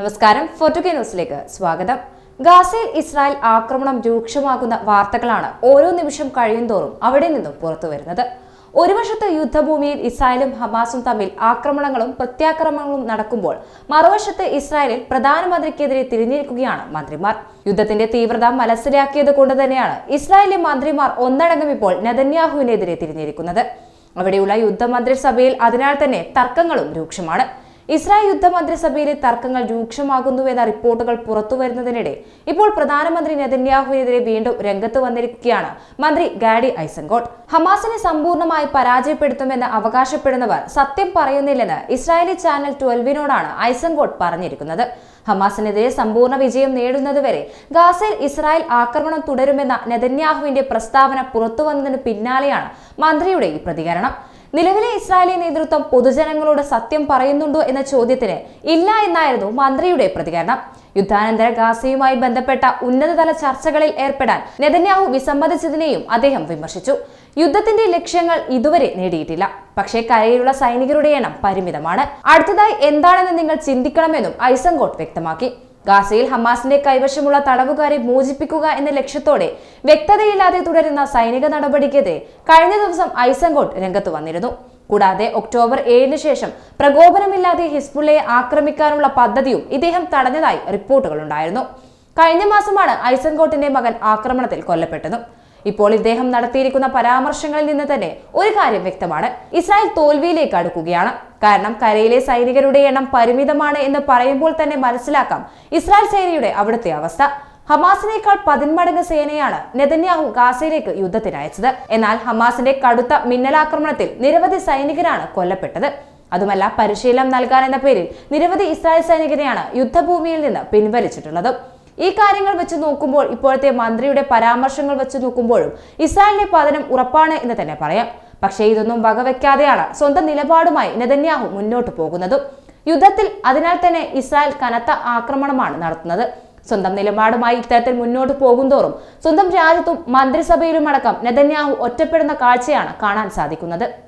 നമസ്കാരം. ഫോർട്ടുകെ ന്യൂസിലേക്ക് സ്വാഗതം. ഗാസയിൽ ഇസ്രായേൽ ആക്രമണം രൂക്ഷമാകുന്ന വാർത്തകളാണ് ഓരോ നിമിഷം കഴിയുന്തോറും അവിടെ നിന്നും പുറത്തു വരുന്നത്. ഒരു വശത്ത് യുദ്ധഭൂമിയിൽ ഇസ്രായേലും ഹമാസും തമ്മിൽ ആക്രമണങ്ങളും പ്രത്യാക്രമണങ്ങളും നടക്കുമ്പോൾ മറുവശത്ത് ഇസ്രായേലിൽ പ്രധാനമന്ത്രിക്കെതിരെ തിരിഞ്ഞിരിക്കുകയാണ് മന്ത്രിമാർ. യുദ്ധത്തിന്റെ തീവ്രത മനസ്സിലാക്കിയത് കൊണ്ട് തന്നെയാണ് ഇസ്രായേലിലെ മന്ത്രിമാർ ഒന്നടങ്കം ഇപ്പോൾ നെതന്യാഹുവിനെതിരെ തിരിഞ്ഞിരിക്കുന്നത്. അവിടെയുള്ള യുദ്ധമന്ത്രിസഭയിൽ അതിനാൽ തന്നെ തർക്കങ്ങളും രൂക്ഷമാണ്. ഇസ്രായേൽ യുദ്ധമന്ത്രിസഭയിലെ തർക്കങ്ങൾ രൂക്ഷമാകുന്നുവെന്ന റിപ്പോർട്ടുകൾ പുറത്തുവരുന്നതിനിടെ ഇപ്പോൾ പ്രധാനമന്ത്രി നെതന്യാഹുവിനെതിരെ വീണ്ടും രംഗത്ത് വന്നിരിക്കുകയാണ് മന്ത്രി ഗാഡി ഐസൻകോട്ട് ഹമാസിനെ സമ്പൂർണമായി പരാജയപ്പെടുത്തുമെന്ന് അവകാശപ്പെടുന്നവർ സത്യം പറയുന്നില്ലെന്ന് ഇസ്രായേലി ചാനൽ ട്വൽവിനോടാണ് ഐസൻകോട്ട് പറഞ്ഞിരിക്കുന്നത്. ഹമാസിനെതിരെ സമ്പൂർണ വിജയം നേടുന്നതുവരെ ഗാസയിൽ ഇസ്രായേൽ ആക്രമണം തുടരുമെന്ന നെതന്യാഹുവിന്റെ പ്രസ്താവന പുറത്തുവന്നതിന് പിന്നാലെയാണ് മന്ത്രിയുടെ ഈ പ്രതികരണം. നിലവിലെ ഇസ്രായേലി നേതൃത്വം പൊതുജനങ്ങളോട് സത്യം പറയുന്നുണ്ടോ എന്ന ചോദ്യത്തിന് ഇല്ല എന്നായിരുന്നു മന്ത്രിയുടെ പ്രതികരണം. യുദ്ധാനന്തര ഗാസയുമായി ബന്ധപ്പെട്ട ഉന്നതതല ചർച്ചകളിൽ ഏർപ്പെടാൻ നെതന്യാഹു വിസമ്മതിച്ചതിനെയും അദ്ദേഹം വിമർശിച്ചു. യുദ്ധത്തിന്റെ ലക്ഷ്യങ്ങൾ ഇതുവരെ നേടിയിട്ടില്ല. പക്ഷേ കരയിലുള്ള സൈനികരുടെ എണ്ണം പരിമിതമാണ്. അടുത്തതായി എന്താണെന്ന് നിങ്ങൾ ചിന്തിക്കണമെന്നും ഐസങ്കോട്ട് വ്യക്തമാക്കി. ഗാസയിൽ ഹമാസിന്റെ കൈവശമുള്ള തടവുകാരെ മോചിപ്പിക്കുക എന്ന ലക്ഷ്യത്തോടെ വ്യക്തതയില്ലാതെ തുടരുന്ന സൈനിക നടപടിക്കെതിരെ കഴിഞ്ഞ ദിവസം ഐസങ്കോട്ട് രംഗത്ത് വന്നിരുന്നു. കൂടാതെ ഒക്ടോബർ ഏഴിന് ശേഷം പ്രകോപനമില്ലാതെ ഹിസ്ബുള്ളയെ ആക്രമിക്കാനുള്ള പദ്ധതിയും ഇദ്ദേഹം തടഞ്ഞതായി റിപ്പോർട്ടുകളുണ്ടായിരുന്നു. കഴിഞ്ഞ മാസമാണ് ഐസൻകോട്ടിന്റെ മകൻ ആക്രമണത്തിൽ കൊല്ലപ്പെട്ടതും. ഇപ്പോൾ ഇദ്ദേഹം നടത്തിയിരിക്കുന്ന പരാമർശങ്ങളിൽ നിന്ന് തന്നെ ഒരു കാര്യം വ്യക്തമാണ്. ഇസ്രായേൽ തോൽവിയിലേക്ക് അടുക്കുകയാണ്. കാരണം കരയിലെ സൈനികരുടെ എണ്ണം പരിമിതമാണ് എന്ന് പറയുമ്പോൾ തന്നെ മനസ്സിലാക്കാം ഇസ്രായേൽ സേനയുടെ അവിടുത്തെ അവസ്ഥ. ഹമാസിനേക്കാൾ പതിന്മടങ്ങ് സേനയാണ് നെതന്യാഹു ഗാസയിലേക്ക് യുദ്ധത്തിനയച്ചത് എന്നാൽ ഹമാസിന്റെ കടുത്ത മിന്നലാക്രമണത്തിൽ നിരവധി സൈനികരാണ് കൊല്ലപ്പെട്ടത്. അതുമല്ല പരിശീലനം നൽകാൻ എന്ന പേരിൽ നിരവധി ഇസ്രായേൽ സൈനികരെയാണ് യുദ്ധഭൂമിയിൽ നിന്ന് പിൻവലിച്ചിട്ടുള്ളത്. ഈ കാര്യങ്ങൾ വെച്ച് നോക്കുമ്പോൾ ഇപ്പോഴത്തെ മന്ത്രിയുടെ പരാമർശങ്ങൾ വെച്ച് നോക്കുമ്പോഴും ഇസ്രായേലിന്റെ പതനം ഉറപ്പാണ് എന്ന് തന്നെ പറയാം. പക്ഷേ ഇതൊന്നും വകവെക്കാതെയാണ് സ്വന്തം നിലപാടുമായി നെതന്യാഹു മുന്നോട്ട് പോകുന്നതും. യുദ്ധത്തിൽ അതിനാൽ തന്നെ ഇസ്രായേൽ കനത്ത ആക്രമണമാണ് നടത്തുന്നത്. സ്വന്തം നിലപാടുമായി ഇത്തരത്തിൽ മുന്നോട്ട് പോകുന്തോറും സ്വന്തം രാജ്യത്തും മന്ത്രിസഭയിലുമടക്കം നെതന്യാഹു ഒറ്റപ്പെടുന്ന കാഴ്ചയാണ് കാണാൻ സാധിക്കുന്നത്.